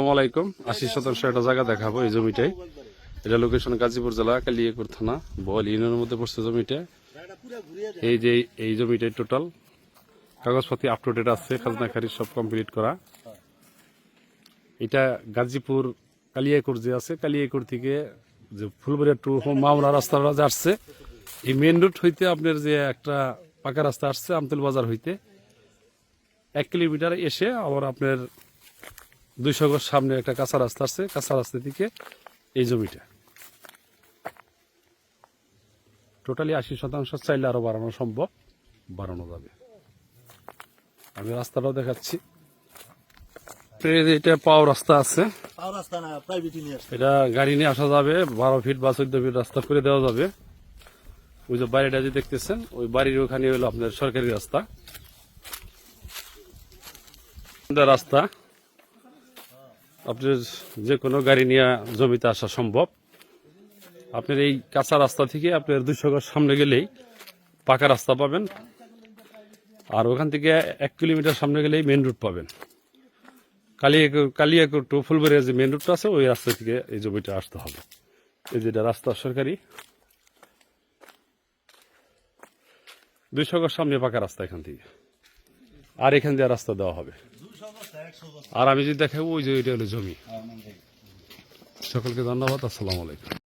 আসসালামু আলাইকুম। আশি শতাংশ একটা জায়গা দেখাবো এই জমিটাই। এটা লোকেশন গাজীপুর জেলা, কালিয়াকুর থানা, বল ইউনিয়নের মধ্যে পড়ছে জমিটা। এই যে এই জমিটাই টোটাল কাগজপাতি আপ টু ডেট আছে, খাজনা সব কমপ্লিট করা। এটা গাজীপুর, কালিয়াকুর যে আছে, কালিয়াকুর থেকে যে ফুলবাড়িয়া টু মামলা রাস্তাটা যে আসছে, এই মেন রোড হইতে আপনার যে একটা পাকা রাস্তা আসছে আমতল বাজার হইতে। এক কিলোমিটার এসে আবার আপনার দুইশো গজ সামনে একটা কাঁচা রাস্তা আছে কাঁচা রাস্তা থেকে এই জমিটা। টোটালি আশি শতাংশ চাইলে আরও বাড়ানো সম্ভব বাড়ানো যাবে। আমি রাস্তাটাও দেখাচ্ছি। এটা পাও রাস্তা আছে। এটা গাড়ি নিয়ে আসা যাবে বারো ফিট বা চোদ্দ ফিট রাস্তা করে দেওয়া যাবে। ওই যে বাড়িটা যে দেখতেছেন ওই বাড়ির ওখানে হলো আপনার সরকারি রাস্তা। রাস্তা। আপনার যে কোনো গাড়ি নিয়ে জমিতে আসা সম্ভব। আপনার এই কাঁচা রাস্তা থেকে আপনার দুশো গজ সামনে গেলেই পাকা রাস্তা পাবেন। আর ওখান থেকে এক কিলোমিটার সামনে গেলেই মেন রুট পাবেন। কালিয়াকুর কালিয়াকুর টু ফুলবাড়িয়া যে মেন রুটটা আছে, ওই রাস্তা থেকে এই জমিটা আসতে হবে। এই যেটা রাস্তা সরকারি, দুইশো গজ সামনে পাকা রাস্তা এখান থেকে। আর এখান দিয়ে রাস্তা দেওয়া হবে। আর আমি যদি দেখাবো ওই যে ওইটা হলো জমি। সকলকে ধন্যবাদ আসসালামু আলাইকুম।